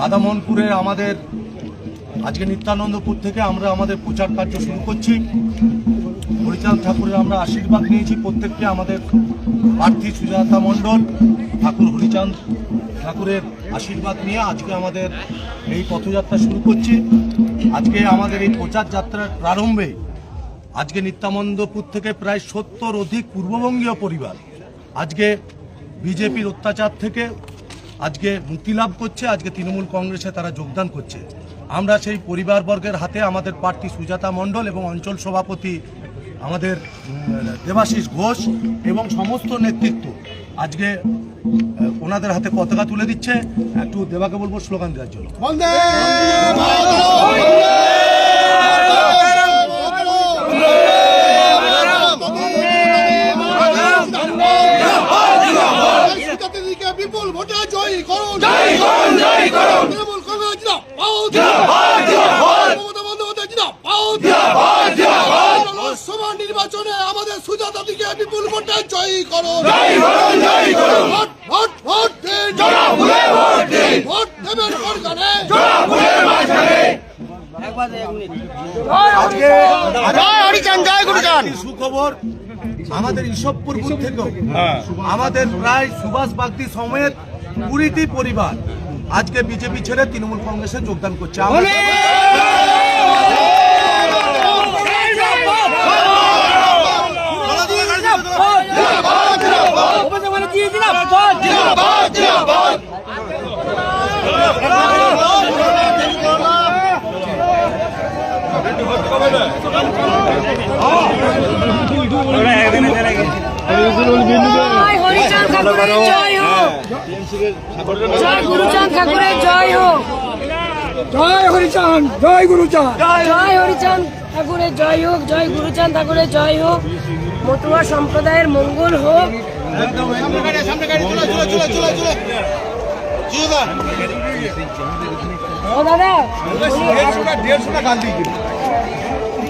রাধামোহনপুরে আমাদের, আজকে নিত্যানন্দপুর থেকে আমরা আমাদের প্রচার কার্য শুরু করছি। হরিচাঁদ ঠাকুরের আমরা আশীর্বাদ নিয়েছি প্রত্যেককে আমাদের প্রার্থী সুজাতা মণ্ডল, ঠাকুর হরিচাঁদ ঠাকুরের আশীর্বাদ নিয়ে আজকে আমাদের এই পথযাত্রা শুরু করছি। আজকে আমাদের এই প্রচার যাত্রার প্রারম্ভে আজকে নিত্যানন্দপুর থেকে প্রায় সত্তর অধিক পূর্ববঙ্গীয় পরিবার, আজকে বিজেপির অত্যাচার থেকে আজকে মুক্তি লাভ করছে আজকে তৃণমূল কংগ্রেসে তারা যোগদান করছে। আমরা সেই পরিবারবর্গের হাতে আমাদের প্রার্থী সুজাতা মণ্ডল এবং অঞ্চল সভাপতি আমাদের দেবাশিস ঘোষ এবং সমস্ত নেতৃত্ব আজকে ওনাদের হাতে পতাকা তুলে দিচ্ছে। একটু দেবাকে বলব স্লোগান দেওয়ার জন্য। নির্বাচনে আমাদের সুজাতা দিকে বিপুল ভোটে জয়ী করুন জয়ী করুন জয়ী করুন ভোট ভোট ভোট দিন। জোড়া ফুলে ভোট দেবেন সরকারে। সুখবর আমাদের থেকেও আমাদের প্রায় সুভাষ বাগদি সমেত কুড়িটি পরিবার আজকে বিজেপি ছেড়ে তৃণমূল কংগ্রেসে যোগদান করছে। জয় হোক। জয় গুরুচাঁদ ঠাকুরের জয় হোক। জয় হরিচাঁদ ঠাকুরের জয় হোক জয় গুরুচাঁদ ঠাকুরের জয় হোক। মতুয়া সম্প্রদায়ের মঙ্গল হোক। ও দাদা।